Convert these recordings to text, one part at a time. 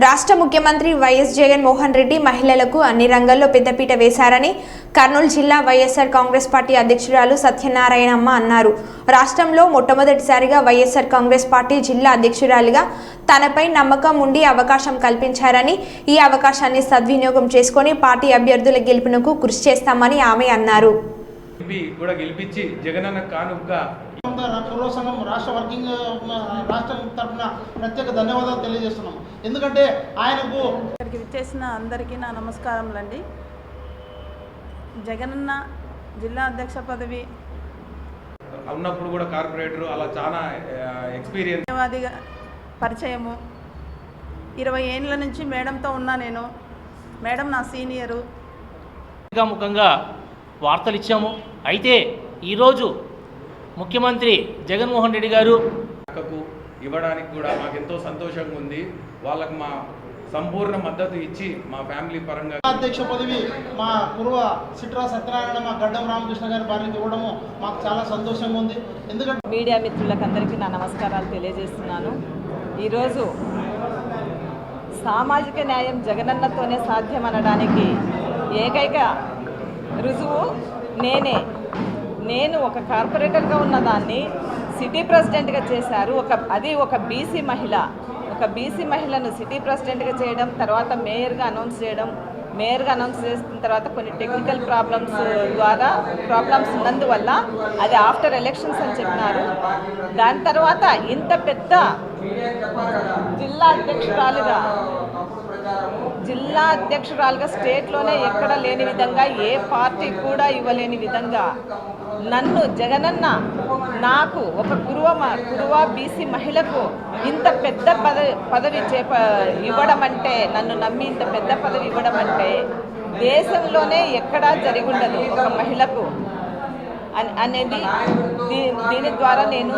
రాష్ట్ర ముఖ్యమంత్రి వైఎస్ జగన్మోహన్ రెడ్డి మహిళలకు అన్ని రంగాల్లో పెద్దపీట వేశారని కర్నూలు జిల్లా వైఎస్ఆర్ కాంగ్రెస్ పార్టీ అధ్యక్షురాలు సత్యనారాయణమ్మ అన్నారు. రాష్ట్రంలో మొట్టమొదటిసారిగా వైఎస్ఆర్ కాంగ్రెస్ పార్టీ జిల్లా అధ్యక్షురాలిగా తనపై నమ్మకం ఉండి అవకాశం కల్పించారని ఈ అవకాశాన్ని సద్వినియోగం చేసుకొని పార్టీ అభ్యర్థుల గెలుపునకు కృషి చేస్తామని ఆమె అన్నారు. కూడా గెలిపించి జగనన్న కానుకగా పూర్వ సంఘం రాష్ట్ర వర్కింగ్ రాష్ట్రం తరఫున ప్రత్యేక ధన్యవాదాలు తెలియజేస్తున్నాం. ఎందుకంటే ఆయనకు ఇక్కడికి విచ్చేసిన అందరికీ నా నమస్కారములండి. జగనన్న జిల్లా అధ్యక్ష పదవి ఉన్నప్పుడు కూడా కార్పొరేటర్ అలా చాలా ఎక్స్పీరియన్స్. ధన్యవాదిగా పరిచయము. ఇరవై ఏండ్ల నుంచి మేడంతో ఉన్నా నేను. మేడం నా సీనియరు. ముఖంగా వార్తలు ఇచ్చాము అయితే ఈరోజు ముఖ్యమంత్రి జగన్మోహన్ రెడ్డి గారు. ఇవ్వడానికి కూడా మాకు ఎంతో సంతోషంగా ఉంది. వాళ్ళకి మా సంపూర్ణ మద్దతు ఇచ్చి మా ఫ్యామిలీ పరంగా అధ్యక్ష పదవి మా పూర్వ సిట్రా సత్యనారాయణ మా గడ్డం రామకృష్ణ గారి భార్యకి ఇవ్వడము మాకు చాలా సంతోషంగా ఉంది. ఎందుకంటే మీడియా మిత్రులకందరికీ నా నమస్కారాలు తెలియజేస్తున్నాను. ఈరోజు సామాజిక న్యాయం జగనన్నతోనే సాధ్యం అనడానికి ఏకైక రుజువు నేనే. నేను ఒక కార్పొరేటర్గా ఉన్నదాన్ని సిటీ ప్రెసిడెంట్గా చేశారు. ఒక అది ఒక బీసీ మహిళ. ఒక బీసీ మహిళను సిటీ ప్రెసిడెంట్గా చేయడం తర్వాత మేయర్గా అనౌన్స్ చేయడం మేయర్గా అనౌన్స్ చేసిన తర్వాత కొన్ని టెక్నికల్ ప్రాబ్లమ్స్ ద్వారా ప్రాబ్లమ్స్ ఉన్నందువల్ల అది ఆఫ్టర్ ఎలక్షన్స్ అని చెప్పినారు. దాని తర్వాత ఇంత పెద్ద జిల్లా అధ్యక్షురాలుగా. జిల్లా అధ్యక్షురాలుగా స్టేట్లోనే ఎక్కడ లేని విధంగా ఏ పార్టీ కూడా ఇవ్వలేని విధంగా నన్ను జగనన్న నాకు ఒక కురువ మ- కురువ బీసీ మహిళకు ఇంత పెద్ద పదవి పదవి చేప ఇవ్వడం అంటే నన్ను నమ్మి ఇంత పెద్ద పదవి ఇవ్వడం అంటే దేశంలోనే ఎక్కడా జరిగి ఉండదు ఒక మహిళకు. అనేది దీ- దీని ద్వారా నేను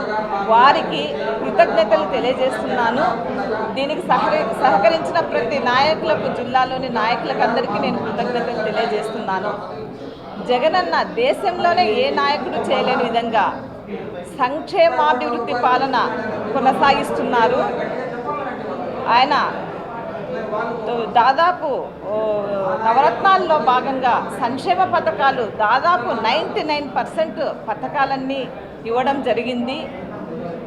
వారికి కృతజ్ఞతలు తెలియజేస్తున్నాను. దీనికి సహకరి సహకరించిన ప్రతి నాయకులకు జిల్లాలోని నాయకులకు అందరికీ నేను కృతజ్ఞతలు తెలియజేస్తున్నాను. జగనన్న దేశంలోనే ఏ నాయకుడు చేయలేని విధంగా సంక్షేమాభివృద్ధి పాలన కొనసాగిస్తున్నారు. ఆయన దాదాపు నవరత్నాల్లో భాగంగా సంక్షేమ పథకాలు దాదాపు నైంటీ నైన్ పర్సెంట్ పథకాలన్నీ ఇవ్వడం జరిగింది.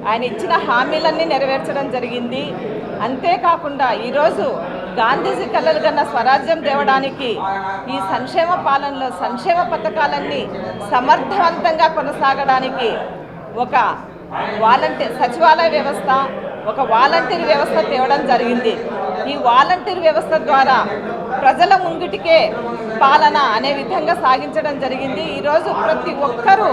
ఆయన ఇచ్చిన హామీలన్నీ నెరవేర్చడం జరిగింది. అంతేకాకుండా ఈరోజు గాంధీజీ కలలు కన్న స్వరాజ్యం తేవడానికి ఈ సంక్షేమ పాలనలో సంక్షేమ పథకాలన్నీ సమర్థవంతంగా కొనసాగడానికి ఒక వాలంటీర్ సచివాలయ వ్యవస్థ ఒక వాలంటీర్ వ్యవస్థ తేవడం జరిగింది. ఈ వాలంటీర్ వ్యవస్థ ద్వారా ప్రజల ముంగిటికే పాలన అనే విధంగా సాగించడం జరిగింది. ఈరోజు ప్రతి ఒక్కరూ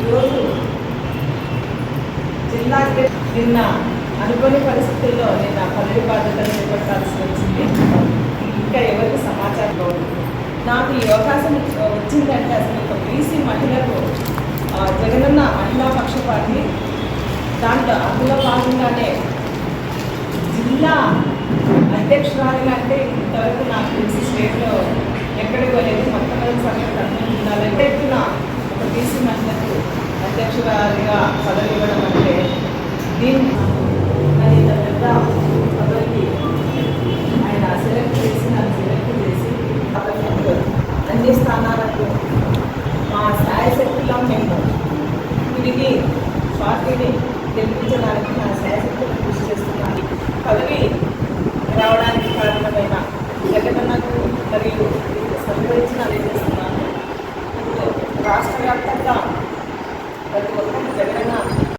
ఈరోజు జిల్లా నిన్న అనుకోని పరిస్థితుల్లో నేను పదవి బాధ్యతలు చేపట్టాల్సి వచ్చింది. ఇంకా ఎవరికి సమాచారం బాగుంది నాకు ఈ అవకాశం వచ్చిందంటే అసలు ఒక బీసీ మహిళకు జగనన్న మహిళా పక్షపాతి దాంట్లో అందులో భాగంగానే జిల్లా అధ్యక్షురాలిగా అంటే ఇంతవరకు నాకు తెలిసి స్టేట్లో ఎక్కడికి పోలేదు. మొట్టమొదటిసారిగా కర్నూలు జిల్లాలో ఎక్కడున్న ఒక బీసీ మహిళకు అధ్యక్షురాలిగా పదవి ఇవ్వడం అంటే దీన్ని మరి ఇంత పెద్ద పదవికి ఆయన సెలెక్ట్ చేసి నన్ను సెలెక్ట్ చేసి పదవిలో అన్ని స్థానాలకు మా శాయశక్తిలో మేము తిరిగి పార్టీని గెలిపించడానికి నా శాయశక్తులు కృషి చేస్తున్నాను పదవి రావడానికి కారణమైన జగనన్నకు మరియు సంబంధించిన చేస్తున్నాను రాష్ట్ర వ్యాప్తంగా ప్రతి ఒక్కరు జగనన్న